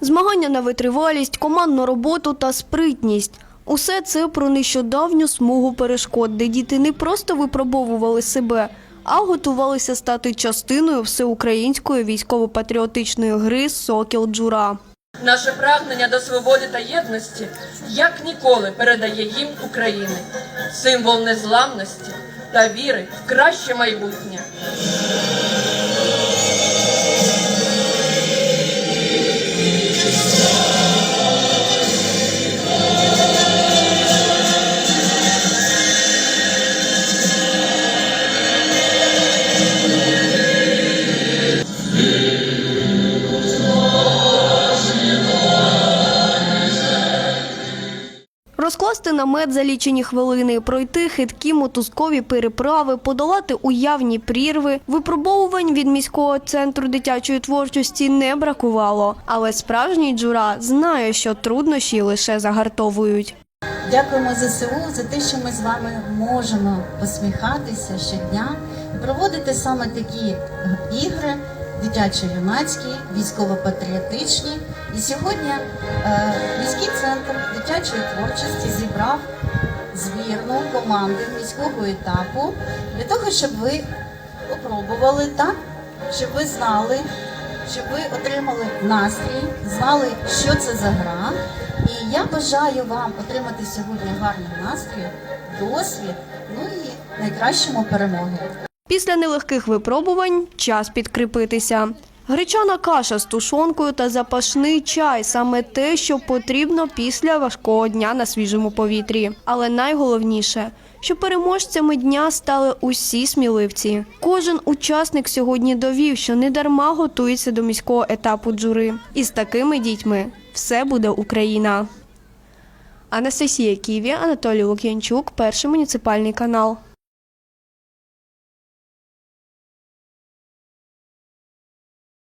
Змагання на витривалість, командну роботу та спритність. Усе це про нещодавню смугу перешкод, де діти не просто випробовували себе, а готувалися стати частиною всеукраїнської військово-патріотичної гри Сокіл Джура. Наше прагнення до свободи та єдності як ніколи передає гімн України, символ незламності та віри в краще майбутнє. Розкласти намет за лічені хвилини, пройти хиткі мотузкові переправи, подолати уявні прірви. Випробовувань від міського центру дитячої творчості не бракувало. Але справжній джура знає, що труднощі лише загартовують. Дякуємо ЗСУ за те, що ми з вами можемо посміхатися щодня і проводити саме такі ігри дитячо-юнацькі, військово-патріотичні. І сьогодні е, міський центр дитячої творчості зібрав збірну команди міського етапу для того, щоб ви опробували так, щоб ви знали, щоб ви отримали настрій, знали, що це за гра. І я бажаю вам отримати сьогодні гарний настрій, досвід, ну і найкращому перемоги. Після нелегких випробувань час підкріпитися. Гречана каша з тушонкою та запашний чай саме те, що потрібно після важкого дня на свіжому повітрі. Але найголовніше, що переможцями дня стали усі сміливці. Кожен учасник сьогодні довів, що недарма готується до міського етапу джури. І з такими дітьми все буде Україна. Анастасія Ківі, Анатолій Лук'янчук, перший муніципальний канал.